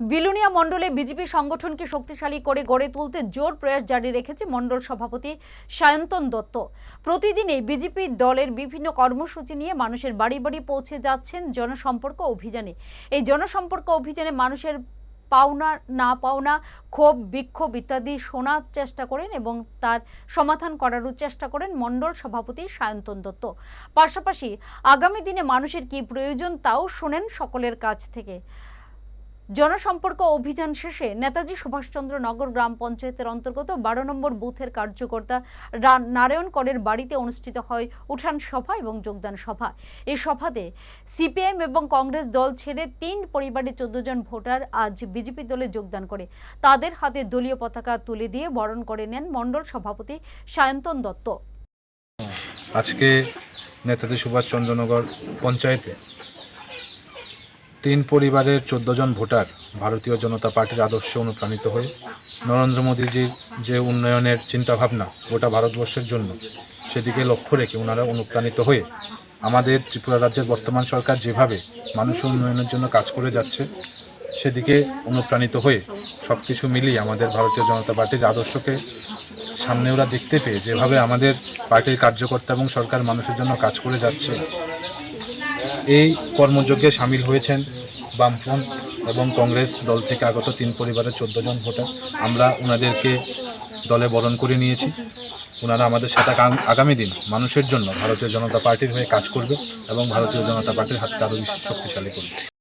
বিলুনিয়া মণ্ডলে বিজেপি সংগঠনকে শক্তিশালী করে গড়ে তুলতে জোর প্রয়াস জারি রেখেছে মণ্ডল সভাপতি সায়ন্তন দত্ত। প্রতিদিনই বিজেপি দলের বিভিন্ন কর্মসূচি নিয়ে মানুষের বাড়ি বাড়ি পৌঁছে যাচ্ছেন জনসম্পর্ক অভিযানে। এই জনসম্পর্ক অভিযানে মানুষের পাওনা না পাওনা, ক্ষোভ, বিক্ষোভ ইত্যাদি শোনার চেষ্টা করেন এবং তার সমাধান করারও চেষ্টা করেন মণ্ডল সভাপতি সায়ন্তন দত্ত। পাশাপাশি আগামী দিনে মানুষের কি প্রয়োজন তাও শোনেন সকলের কাছ থেকে। জনসম্পর্ক অভিযান শেষে নেতাজি সুভাষচন্দ্র নগর গ্রাম পঞ্চায়েতের অন্তর্গত বারো নম্বর বুথের কার্যকর্তা নারায়ণ করের বাড়িতে অনুষ্ঠিত হয় উঠান সভা এবং যোগদান সভা। এই সভাতে সিপিএম এবং কংগ্রেস দল ছেড়ে তিন পরিবারের চোদ্দ জন ভোটার আজ বিজেপি দলে যোগদান করে। তাদের হাতে দলীয় পতাকা তুলে দিয়ে বরণ করে নেন মণ্ডল সভাপতি সায়ন্তন দত্ত। আজকে নেতাজি সুভাষচন্দ্রনগর পঞ্চায়েতে তিন পরিবারের চোদ্দ জন ভোটার ভারতীয় জনতা পার্টির আদর্শে অনুপ্রাণিত হয়ে নরেন্দ্র মোদীজির যে উন্নয়নের চিন্তাভাবনা, গোটা ভারতবর্ষের জন্য, সেদিকে লক্ষ্য রেখে ওনারা অনুপ্রাণিত হয়ে আমাদের ত্রিপুরা রাজ্যের বর্তমান সরকার যেভাবে মানুষের উন্নয়নের জন্য কাজ করে যাচ্ছে, সেদিকে অনুপ্রাণিত হয়ে সব কিছু মিলিয়ে আমাদের ভারতীয় জনতা পার্টির আদর্শকে সামনে ওরা দেখতে পেয়ে যেভাবে আমাদের পার্টির কার্যকর্তা এবং সরকার মানুষের জন্য কাজ করে যাচ্ছে এই কর্মযজ্ঞে সামিল হয়েছেন বামফ্রন্ট এবং কংগ্রেস দল থেকে আগত তিন পরিবারের চোদ্দ জন ভোটার। আমরা ওনাদেরকে দলে বরণ করে নিয়েছি। ওনারা আমাদের সাথে আগামী দিন মানুষের জন্য ভারতীয় জনতা পার্টির হয়ে কাজ করবে এবং ভারতীয় জনতা পার্টির হাতকে আরও শক্তিশালী করবে।